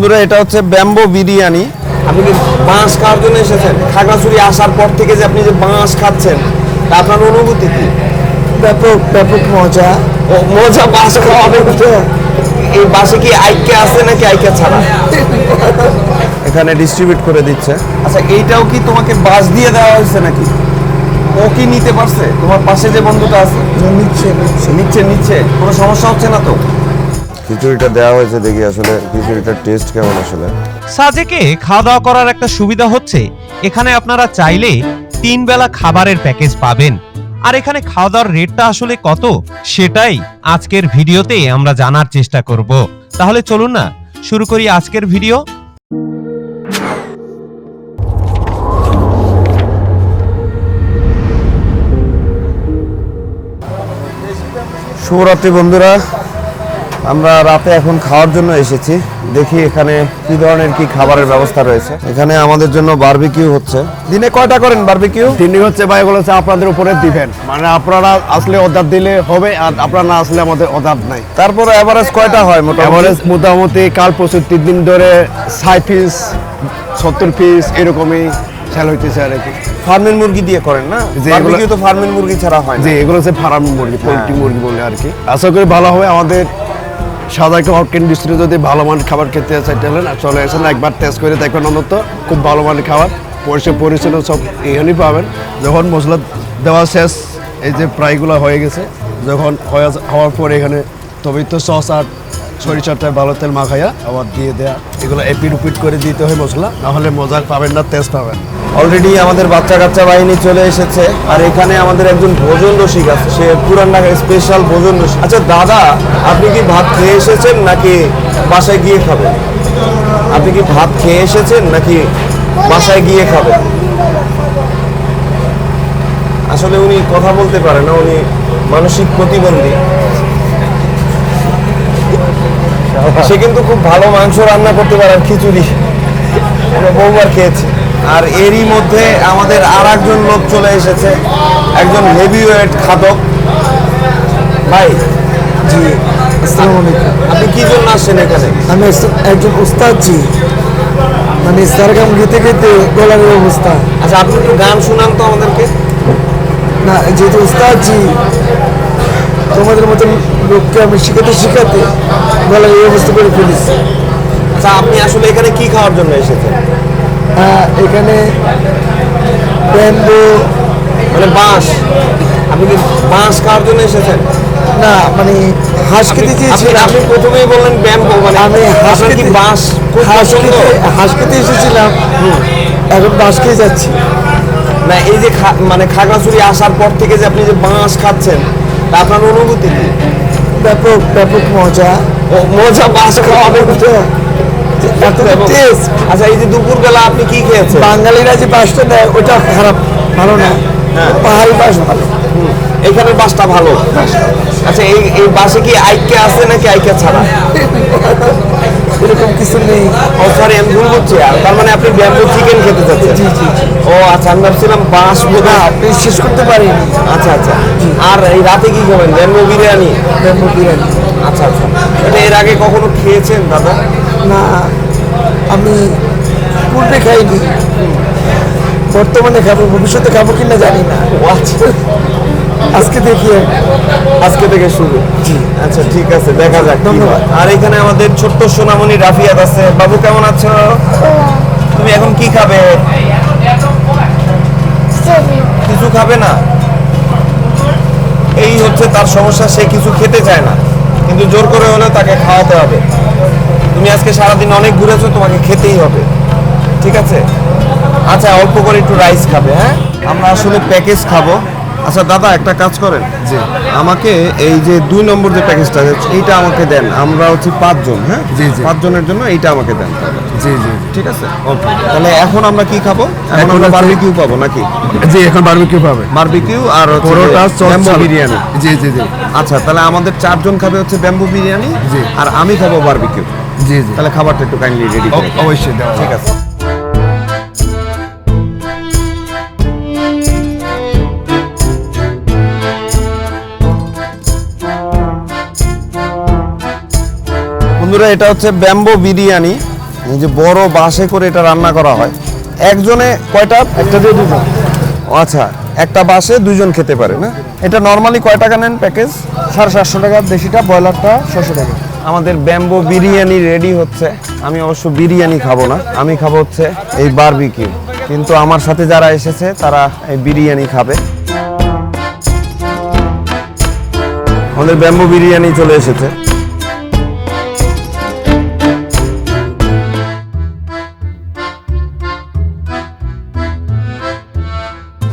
বন্ধুরা এটা হচ্ছে ব্যাম্বো বিরিয়ানি। আপনি কি বাঁশ খাওয়ার জন্য এসেছেন? খাগড়াছড়ি আসার পর থেকে যে আপনি যে বাঁশ খাচ্ছেন তা আপনার অনুভূতি কি? ব্যাপক ব্যাপক মজা। ও মজা বাঁশ খাওয়া এই বাসে কি আইকে আছে নাকি আইকে ছাড়া? এখানে ডিস্ট্রিবিউট করে দিচ্ছে। আচ্ছা এইটাও কি তোমাকে বাস দিয়ে দেওয়া হয়েছে নাকি? ও কি নিতে পারছে? তোমার পাশে যে বন্ধুটা আছে? নিচ্ছে। নিচ্ছে নিচ্ছে। কোনো সমস্যা হচ্ছে না তো? খিচুড়িটা দেওয়া হয়েছে দেখি আসলে খিচুড়িটার টেস্ট কেমন আসলে। সাজেকে খাওয়া দাওয়া করার একটা সুবিধা হচ্ছে এখানে আপনারা চাইলে তিন বেলা খাবারের প্যাকেজ পাবেন। আর এখানে খাওয়া দাওয়ার রেটটা আসলে কত সেটাই আজকের ভিডিওতে আমরা জানার চেষ্টা করব। তাহলে চলুন না শুরু করি আজকের ভিডিও। শুভরাত্রি বন্ধুরা। আমরা রাতে এখন খাওয়ার জন্য এসেছি। দেখি এখানে কি ধরনের কি খাবারের ব্যবস্থা রয়েছে। এখানে আমাদের জন্য বারবিকিউ হচ্ছে। দিনে কয়টা করেন বারবিকিউ তিনি হচ্ছে ভাই এগুলো হচ্ছে আপনাদের উপরে দিবেন মানে আপনারা আসলে অর্ডার দিলে হবে আর আপনারা না আসলে আমাদের অর্ডার নাই। তারপর এভারেজ কয়টা হয় মোটামুটি? এভারেজ মোটামুটি কাল পরশু তিন দিন ধরে ষাট পিস সত্তর পিস এরকমই সেল হইতেছে আর কি। ফার্মের মুরগি দিয়ে করেন না? যে এগুলো- তো ফার্মের মুরগি ছাড়া হয় না। যে এগুলো হচ্ছে ফার্ম মুরগি পোলট্রি মুরগি বলে আর কি। আশা করি ভালো হবে। আমাদের সাদা একটা হট ইন্ডাস্ট্রি যদি ভালো মানের খাবার খেতে চাই তাহলে চলে আসেন, একবার টেস্ট করে দেখবেন অন্তত খুব ভালো মানের খাবার। পরিষ্কার পরিচ্ছন্ন সব এখানেই পাবেন। যখন মশলা দেওয়া শেষ, এই যে প্রায়গুলো হয়ে গেছে, যখন হওয়ার পর এখানে তবে তো সস আর সরিষাটা ভালো তেল মাখাইয়া আবার দিয়ে দেয়া। এগুলো এপিট উপিট করে দিতে হয় মশলা, নাহলে মজা পাবেন না টেস্ট পাবেন। অলরেডি আমাদের বাচ্চা কাচ্চা বাহিনী চলে এসেছে, আর এখানে আমাদের একজন ভোজন রসিক আছে, সে পুরান স্পেশাল ভোজন রসিক। আচ্ছা দাদা, আপনি কি ভাত খেয়ে এসেছেন নাকি বাসায় গিয়ে খাবেন? আপনি কি ভাত খেয়ে এসেছেন নাকি বাসায় গিয়ে খাবেন? আসলে উনি কথা বলতে পারে না, উনি মানসিক প্রতিবন্ধী। সে কিন্তু খুব ভালো মাংস রান্না করতে পারে আর খিচুড়ি। আমরা বহুবার খেয়েছি। আর এরই মধ্যে আমাদের আর একজন লোক চলে এসেছে একজন হেভি ওয়েট খাদক। ভাই জি আসসালামু আলাইকুম। আপনি কি জন্য আসছেন এখানে? আমি একজন উস্তাদ জি। মানে সারগাম গেতে গেতে গলার অবস্থা। আচ্ছা আপনি একটু গান শুনান তো আমাদেরকে। না যেহেতু উস্তাদ জি তোমাদের মতন লোককে আমি শিখাতে শিখাতে গলার এই অবস্থা করে ফেলেছি। আচ্ছা আপনি আসলে এখানে কি খাওয়ার জন্য এসেছেন? হ্যাঁ এখানে ব্যাম্বো। মানে বাঁশ। আপনি কি বাঁশ খাওয়ার জন্য এসেছেন? না মানে হাঁস খেতে চেয়েছিলাম। আপনি প্রথমেই বললেন ব্যাম্বো মানে আমি হাঁস কি বাঁশ হাঁস খেতে হাঁস খেতে এসেছিলাম। এখন বাঁশ খেয়ে যাচ্ছি। না এই যে মানে খাগড়াছড়ি আসার পর থেকে যে আপনি যে বাঁশ খাচ্ছেন আপনার অনুভূতি ব্যাপক ব্যাপক মজা। মজা বাঁশ খাওয়া অনুভূতি আচ্ছা এই যে দুপুরবেলা আপনি কি খেয়েছেন? বাঙালিরা যে বাসটা দেয় ওটা খারাপ ভালো না। হ্যাঁ। পাহাড়ি বাস ভালো। এখানের বাসটা ভালো। আচ্ছা এই এই বাসে কি আইকে আছে নাকি আইকে ছাড়া? এরকম কিছু নেই। ও সরি আমি ভুল করছি আর তার মানে আপনি ব্যাম্বু চিকেন খেতে চাচ্ছেন? জি, জি। ও আচ্ছা আমি ভাবছিলাম বাঁশ বোধ আপনি শেষ করতে পারিনি আচ্ছা আচ্ছা। আর এই রাতে কি খাবেন? ব্যাম্বু বিরিয়ানি ব্যাম্বো বিরিয়ানি আচ্ছা আচ্ছা। এটা এর আগে কখনো খেয়েছেন দাদা? না আমি পূর্বে খাইনি। বর্তমানে খাব ভবিষ্যতে খাব কিনা জানি না। আচ্ছা। আজকে দেখি আজকে থেকে শুরু। জি। আচ্ছা ঠিক আছে দেখা যাক ধন্যবাদ। আর এখানে আমাদের ছোট্ট সোনামণি রাফিয়াত আছে। বাবু কেমন আছো? তুমি এখন কি খাবে? কিছু খাবে না? এই হচ্ছে তার সমস্যা সে কিছু খেতে চায় না। কিন্তু জোর করে হলেও তাকে খাওয়াতে হবে। তুমি আজকে সারাদিন অনেক ঘুরেছো তোমাকে খেতেই হবে। ঠিক আছে? আচ্ছা অল্প করে একটু রাইস খাবে হ্যাঁ? আমরা আসলে প্যাকেজ খাব। আচ্ছা দাদা একটা কাজ করেন। জি। আমাকে এই যে দুই নম্বর যে প্যাকেজটা এইটা আমাকে দেন। আমরা হচ্ছে পাঁচজন হ্যাঁ? জি, জি। পাঁচজনের জন্য এইটা আমাকে দেন। জি জি। ঠিক আছে? ওকে। তাহলে এখন আমরা কি খাব? এখন আমরা বারবিকিউ পাবো নাকি? জি এখন বারবিকিউ পাবে। বারবিকিউ আর পরোটা যে ব্যাম্বু বিরিয়ানি। জি জি জি। আচ্ছা তাহলে আমাদের চারজন খাবে হচ্ছে ব্যাম্বু বিরিয়ানি জি। আর আমি খাব বারবিকিউ জি জি। তাহলে খাবারটা একটু কাইন্ডলি রেডি অবশ্যই ঠিক আছে। বন্ধুরা এটা হচ্ছে ব্যাম্বো বিরিয়ানি। এই যে বড় বাসে করে এটা রান্না করা হয়। একজনে কয়টা? একটা দিয়ে দুজন আচ্ছা একটা বাসে দুজন খেতে পারে না? এটা নর্মালি কয় টাকা নেন প্যাকেজ সাড়ে সাতশো টাকা দেশিটা ব্রয়লারটা ছশো টাকা। আমাদের ব্যাম্বো বিরিয়ানি রেডি হচ্ছে। আমি অবশ্য বিরিয়ানি খাব না। আমি খাব হচ্ছে এই বারবিকিউ কিন্তু আমার সাথে যারা এসেছে তারা এই বিরিয়ানি খাবে। আমাদের ব্যাম্বো বিরিয়ানি চলে এসেছে।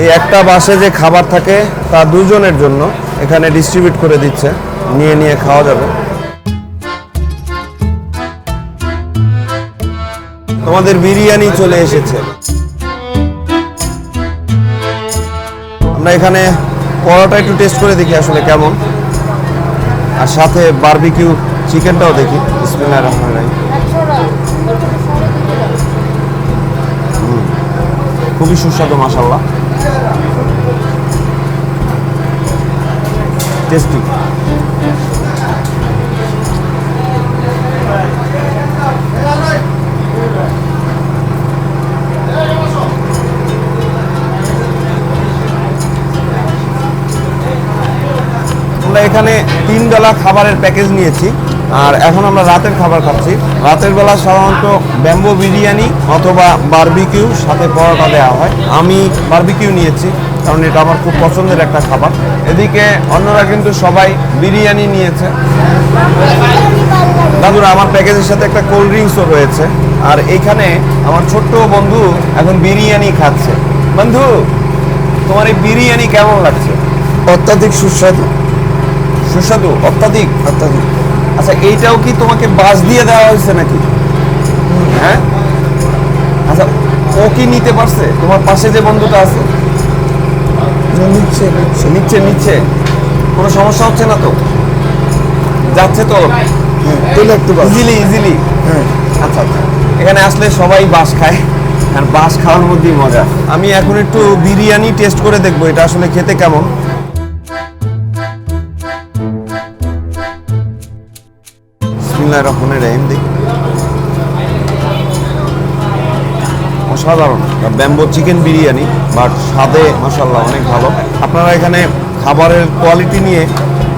এই একটা বাসে যে খাবার থাকে তা দুজনের জন্য এখানে ডিস্ট্রিবিউট করে দিচ্ছে। নিয়ে নিয়ে খাওয়া যাবে। তোমাদের বিরিয়ানি চলে এসেছে। আমরা এখানে পরোটা একটু টেস্ট করে দেখি আসলে কেমন। আর সাথে বারবিকিউ চিকেনটাও দেখি। বিসমিল্লাহির রহমানির রহিম। হুম, খুবই সুস্বাদু মাসাল্লাহ টেস্টি আমরা এখানে তিন বেলা খাবারের প্যাকেজ নিয়েছি, আর এখন আমরা রাতের খাবার খাচ্ছি। রাতের বেলা সাধারণত ব্যাম্বো বিরিয়ানি অথবা বারবিকিউ সাথে পরোটা দেওয়া হয়। আমি বারবিকিউ নিয়েছি। কারণ এটা আমার খুব পছন্দের একটা খাবার। এদিকে অন্যরা কিন্তু সবাই বিরিয়ানি নিয়েছে। দাদুরা আমার প্যাকেজের সাথে একটা কোল্ড ড্রিঙ্কসও রয়েছে আর এখানে আমার ছোট্ট বন্ধু এখন বিরিয়ানি খাচ্ছে। বন্ধু তোমার এই বিরিয়ানি কেমন লাগছে? অত্যাধিক সুস্বাদু। সুস্বাদু? অত্যাধিক অত্যাধিক। আচ্ছা এইটাও কি তোমাকে বাস দিয়ে দেওয়া হয়েছে নাকি? হ্যাঁ? আচ্ছা ও কি নিতে পারছে? তোমার পাশে যে বন্ধুটা আছে? নিচ্ছে। নিচ্ছে নিচ্ছে নিচ্ছে। কোনো সমস্যা হচ্ছে না তো? যাচ্ছে তো? হ্যাঁ একটু ইজিলি ইজিলি। হ্যাঁ। আচ্ছা আচ্ছা। এখানে আসলে সবাই বাস খায়। আর বাস খাওয়ার মধ্যেই মজা। আমি এখন একটু বিরিয়ানি টেস্ট করে দেখব এটা আসলে খেতে কেমন। বিসমিল্লাহির রহমানির রহিম দেখি। অসাধারণ। ব্যাম্বো চিকেন বিরিয়ানি বাট স্বাদে মাসাল্লাহ অনেক ভালো। আপনারা এখানে খাবারের কোয়ালিটি নিয়ে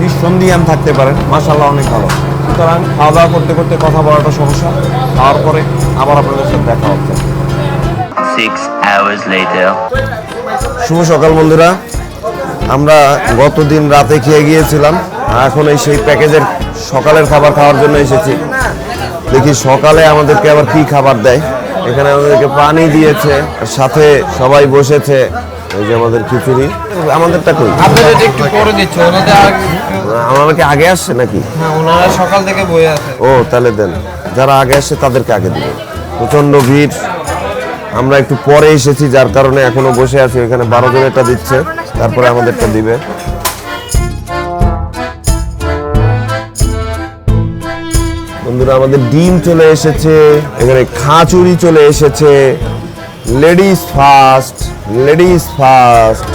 নিঃসন্দিহান থাকতে পারেন মাসাল্লাহ অনেক ভালো। সুতরাং খাওয়া দাওয়া করতে করতে কথা বলাটা সমস্যা খাওয়ার পরে আবার আপনাদের সাথে দেখা হচ্ছে. শুভ সকাল বন্ধুরা। আমরা গতদিন রাতে খেয়ে গিয়েছিলাম এখন এই সেই প্যাকেজের সকালের খাবার খাওয়ার জন্য এসেছি। দেখি সকালে আমাদেরকে আবার কি খাবার দেয়। এখানে আমাদেরকে পানি দিয়েছে আর সাথে সবাই বসেছে। এই যে আমাদের খিচুড়ি। আমাদেরটা কই? আপনাদের একটু করে দিচ্ছে ওনাদের আর আমরা কি আগে আসছে নাকি? হ্যাঁ ওনারা সকাল থেকে বয়ে আছে। ও তাহলে দেন। যারা আগে আসছে তাদেরকে আগে দিবেন। প্রচণ্ড ভিড়। আমরা একটু পরে এসেছি যার কারণে এখনও বসে আছি। এখানে বারো জনেরটা দিচ্ছে তারপরে আমাদেরটা দিবে। বন্ধুরা, আমাদের ডিম চলে এসেছে, এখানে খাঁচুরি চলে এসেছে। লেডিস ফার্স্ট লেডিস ফার্স্ট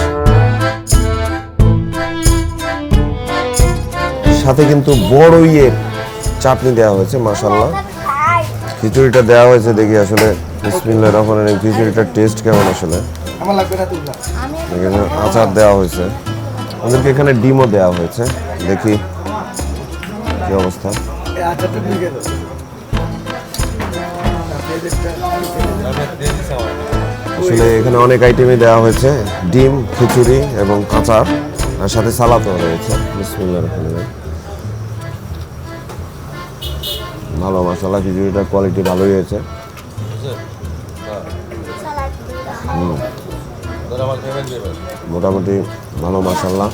সাথে কিন্তু বড় ইয়ের চাটনি দেওয়া হয়েছে মাসাল্লাহ খিচুড়িটা দেওয়া হয়েছে দেখি আসলে। বিসমিল্লাহির রহমানির রহিম, খিচুড়িটার টেস্ট কেমন আসলে? আচার দেওয়া হয়েছে। আমাদেরকে এখানে ডিমও দেওয়া হয়েছে। দেখি কি অবস্থা। আচারটা গেল। আসলে এখানে অনেক আইটেমই দেওয়া হয়েছে। ডিম খিচুড়ি এবং আচার আর সাথে সালাদও রয়েছে। ভালো মশলা খিচুড়িটার কোয়ালিটি ভালোই হয়েছে। মোটামুটি ভালো মাসাল্লাহ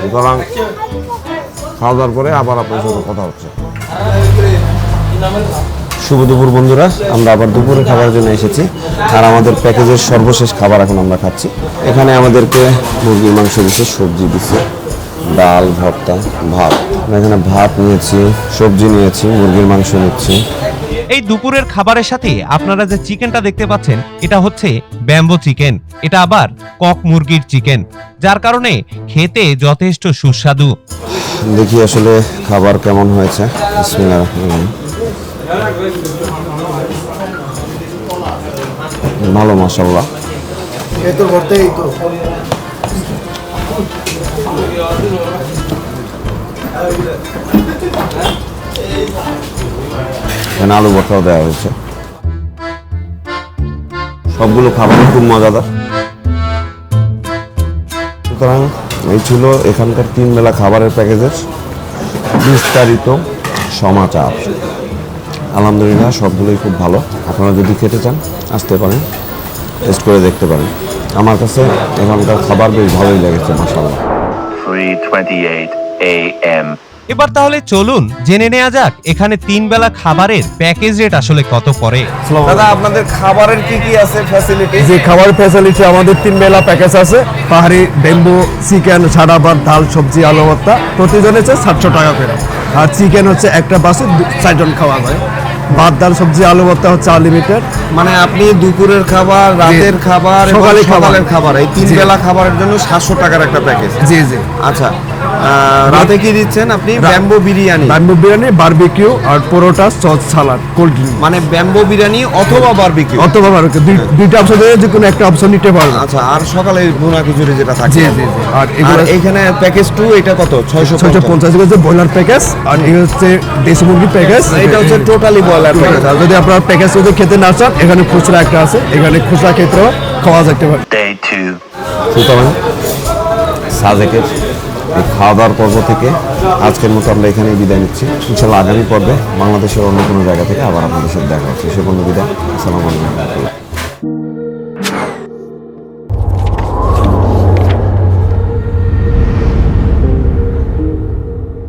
সুতরাং খাওয়া দাওয়ার পরে আবার আপনার সাথে কথা হচ্ছে। শুভ দুপুর বন্ধুরা, আমরা আবার দুপুরে খাবার জন্য এসেছি। আর আমাদের প্যাকেজের সর্বশেষ খাবার এখন আমরা খাচ্ছি। এখানে আমাদেরকে মুরগির মাংস দিচ্ছে, সবজি দিচ্ছে, ডাল, ভর্তা, ভাত। আমরা এখানে ভাত নিয়েছি, সবজি নিয়েছি, মুরগির মাংস নিচ্ছি। এই দুপুরের খাবারের সাথে আপনারা যে চিকেনটা দেখতে পাচ্ছেন এটা হচ্ছে ব্যাম্বো চিকেন। এটা আবার কক মুরগির চিকেন যার কারণে খেতে যথেষ্ট সুস্বাদু। দেখি আসলে খাবার কেমন হয়েছে। বিসমিল্লাহির রহমানির রহিম। ভালো মাসাল্লাহ এই তো ভর্তা এই তো। এখানে আলু ভর্তাও দেওয়া হয়েছে। সবগুলো খাবার খুব মজাদার। সুতরাং এই ছিল এখানকার তিন বেলা খাবারের প্যাকেজের বিস্তারিত সমাচার। আলহামদুলিল্লাহ, সবগুলোই খুব ভালো। আপনারা যদি খেতে চান, আসতে পারেন, টেস্ট করে দেখতে পারেন। আমার কাছে এখানকার খাবার বেশ ভালোই লেগেছে মাসাল্লাহ 3:28 a.m. এবার তাহলে চলুন জেনে নেওয়া যাক এখানে তিন বেলা খাবারের প্যাকেজ রেট আসলে কত পড়ে? দাদা আপনাদের খাবারের কি কি আছে ফ্যাসিলিটি যে খাবার ফ্যাসিলিটি আমাদের তিন বেলা প্যাকেজ আছে। পাহাড়ি বেম্বু চিকেন সাদা ভাত ডাল সবজি আলু ভর্তা। প্রতিজন হচ্ছে সাতশো টাকা করে। আর চিকেন হচ্ছে একটা বাসে চারজন খাওয়া যায় ভাত ডাল সবজি আলু ভর্তা হচ্ছে আনলিমিটেড মানে আপনি দুপুরের খাবার রাতের খাবার সকালের খাবার। খাবার এই তিন বেলা খাবারের জন্য সাতশো টাকার একটা প্যাকেজ জি জি। আচ্ছা রাতে কি দিচ্ছেন আপনি? Bamboo biryani. Bamboo biryani barbecue আর paratha sauce salad cold drink. মানে ব্যাম্বো বিরিয়ানি অথবা বারবিকিউ? অথবা বারবিকিউ দুইটা অপশন দিয়ে যে কোনো একটা অপশন নিতে পারবেন। আচ্ছা আর সকালে ভুনা খিচুড়ি যেটা থাকে। জি, জি। আর এগুলো এখানে প্যাকেজ টু এটা কত? ছয়শো ছয়শো পঞ্চাশ হচ্ছে ব্রয়লার প্যাকেজ আর এই হচ্ছে দেশি মুরগির প্যাকেজ এটা হচ্ছে টোটালি বয়লার প্যাকেজ আর যদি আপনার প্যাকেজ যদি খেতে না চান এখানে খুচরা একটা আছে এখানে খুচরা ক্ষেত্রেও খাওয়া যেতে পারে। 2. সুতরাং সাজেকের খাওয়া দাওয়ার পর্ব থেকে আজকের মতো আমরা এখানেই বিদায় নিচ্ছি। ইনশাল্লাহ আগামী পর্বে বাংলাদেশের অন্য কোনো জায়গা থেকে আবার আপনাদের সাথে দেখা হচ্ছে। সে কোনো বিদায়। আসসালামু আলাইকুম।